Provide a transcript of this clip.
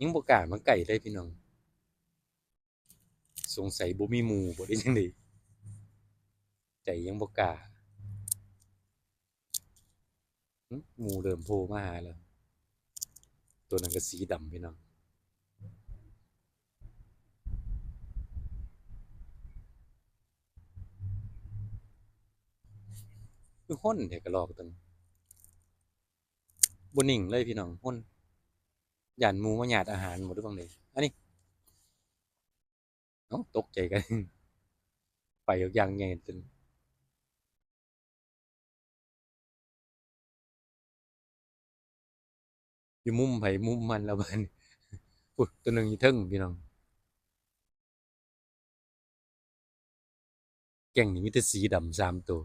ยังบกล้ามาใกล้เลยพี่น้อง สงสัยบ่มีหมูบ่ได้จังได๋ใจยังบกล้าหมูเริ่มโผล่มาหาแล้ว ตัวนั้นก็สีดำพี่น้องคือห้นแท้กระรอกตัวนี้บ่นิ่งเลยพี่น้องห้น ยานมูมาหยาดอาหารหมดหรือเปล่าเด้อันนี้เอ้าตกใจกัน ไปออกย่างใหญ่จนอยู่มุมไผมุมมันแล้วบันอุ๊ยตัวหนึ่งอยู่เทิงพี่น้องแก่งนี่มีแต่สีดำสามตัว